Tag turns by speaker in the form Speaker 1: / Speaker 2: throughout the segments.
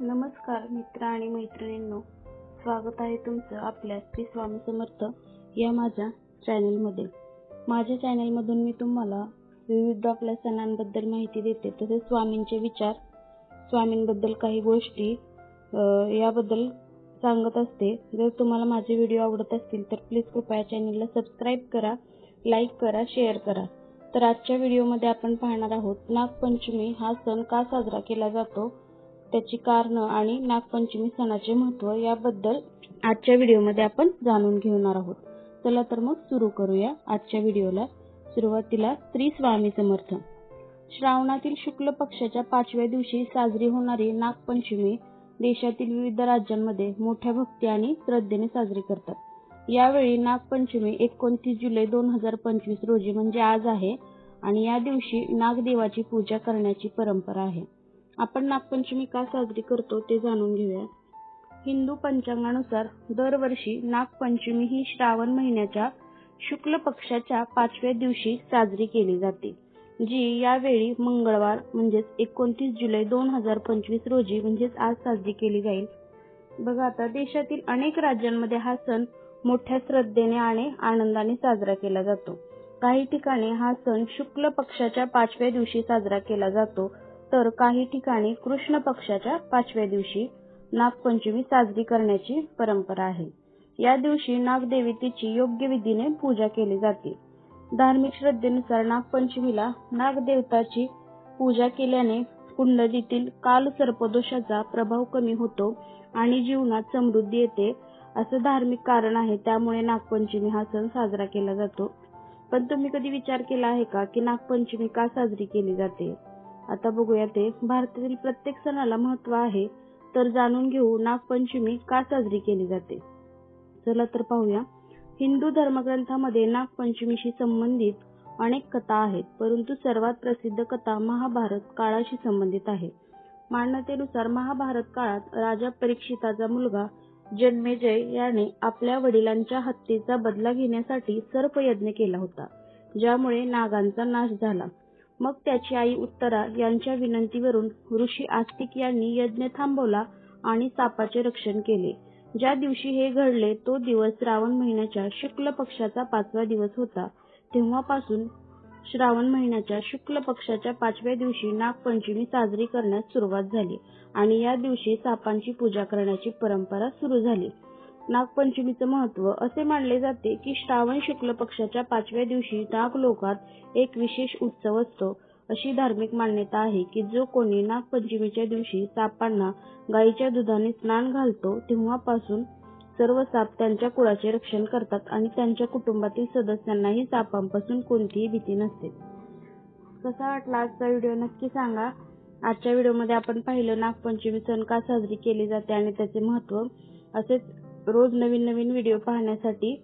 Speaker 1: नमस्कार मित्र आणि मैत्रिणींनो स्वागत आहे तुमचं आपल्या श्री स्वामी समर्थ या माझ्या चॅनलमध्ये. माझ्या चॅनलमधून मी तुम्हाला विविध आपल्या सणांबद्दल माहिती देते तसेच स्वामींचे विचार स्वामींबद्दल काही गोष्टी याबद्दल सांगत असते. जर तुम्हाला माझे व्हिडिओ आवडत असतील तर प्लीज कृपया चॅनलला सबस्क्राईब करा लाईक करा शेअर करा. तर आजच्या व्हिडिओमध्ये आपण पाहणार आहोत नागपंचमी हा सण का साजरा केला जातो? त्याची कारण आणि नागपंचमी सणाचे महत्त्व याबद्दल आजच्या व्हिडिओमध्ये आपण जाणून घेणार आहोत. चला तर मग सुरू करूया आजच्या व्हिडिओला. सुरुवातीला स्त्री स्वामी समर्थ. श्रावणातील शुक्ल पक्षाच्या पाचव्या दिवशी साजरी होणारी नागपंचमी देशातील विविध राज्यांमध्ये मोठ्या भक्ती आणि श्रद्धेने साजरी करतात. यावेळी नागपंचमी एकोणतीस जुलै दोन हजार पंचवीस रोजी म्हणजे आज आहे आणि या दिवशी नागदेवाची पूजा करण्याची परंपरा आहे. आपण नागपंचमी का साजरी करतो ते जाणून घेऊया हिंदू पंचांगानुसार दरवर्षी नागपंचमी ही श्रावण महिन्याच्या शुक्ल पक्षाच्या पाचव्या दिवशी साजरी केली जाते जी यावेळी मंगळवार म्हणजेच एकोणतीस जुलै दोन हजार पंचवीस रोजी म्हणजेच आज साजरी केली जाईल. बघा आता देशातील अनेक राज्यांमध्ये हा सण मोठ्या श्रद्धेने आणि आनंदाने साजरा केला जातो. काही ठिकाणी हा सण शुक्ल पक्षाच्या पाचव्या दिवशी साजरा केला जातो. तर काही ठिकाणी कृष्ण पक्षाच्या पाचव्या दिवशी नागपंचमी साजरी करण्याची परंपरा आहे. या दिवशी नागदेवतेची योग्य विधीने पूजा केली जाते. धार्मिक श्रद्धेनुसार नागपंचमीला नागदेवताची पूजा केल्याने कुंडलीतील काल सर्पदोषाचा प्रभाव कमी होतो आणि जीवनात समृद्धी येते असं धार्मिक कारण आहे. त्यामुळे नागपंचमी हा सण साजरा केला जातो. पण तुम्ही कधी विचार केला आहे का की नागपंचमी का साजरी केली जाते? आता बघूया ते. भारतातील प्रत्येक सणाला महत्त्व आहे तर जाणून घेऊ नागपंचमी का साजरी केली जाते. चला तर पाहूया. हिंदू धर्मग्रंथामध्ये नागपंचमीशी संबंधित अनेक कथा आहेत परंतु सर्वात प्रसिद्ध कथा महाभारत काळाशी संबंधित आहे. मान्यतेनुसार महाभारत काळात राजा परीक्षिताचा मुलगा जन्मेजय याने आपल्या वडिलांच्या हत्येचा बदला घेण्यासाठी सर्पयज्ञ केला होता ज्यामुळे नागांचा नाश झाला. मग त्याची आई उत्तरा यांच्या विनंतीवरून ऋषी आस्तिक यांनी यज्ञ थांबवला आणि सापाचे रक्षण केले. ज्या दिवशी हे घडले तो दिवस श्रावण महिन्याच्या शुक्ल पक्षाचा पाचवा दिवस होता. तेव्हापासून श्रावण महिन्याच्या शुक्ल पक्षाच्या पाचव्या दिवशी नागपंचमी साजरी करण्यास सुरुवात झाली आणि या दिवशी सापांची पूजा करण्याची परंपरा सुरू झाली. नागपंचमीचं महत्त्व असे मानले जाते की श्रावण शुक्ल पक्षाच्या पाचव्या दिवशी नागलोकात एक विशेष उत्सव असतो. अशी धार्मिक मान्यता आहे की जो कोणी नागपंचमीच्या दिवशी सापांना गायीच्या दुधाने स्नान घालतो तेव्हापासून सर्व साप त्यांच्या कुळाचे रक्षण करतात आणि त्यांच्या कुटुंबातील सदस्यांनाही सापांपासून कोणतीही भीती नसते. कसा वाटला आजचा व्हिडिओ नक्की सांगा. आजच्या व्हिडिओमध्ये आपण पाहिलं नागपंचमी सण का साजरी केली जाते आणि त्याचे महत्त्व असेच रोज नवीन नवीन व्हिडिओ पाहण्यासाठी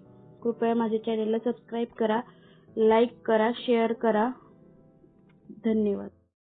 Speaker 1: कृपया माझ्या चॅनलला सबस्क्राईब करा लाईक करा शेअर करा. धन्यवाद.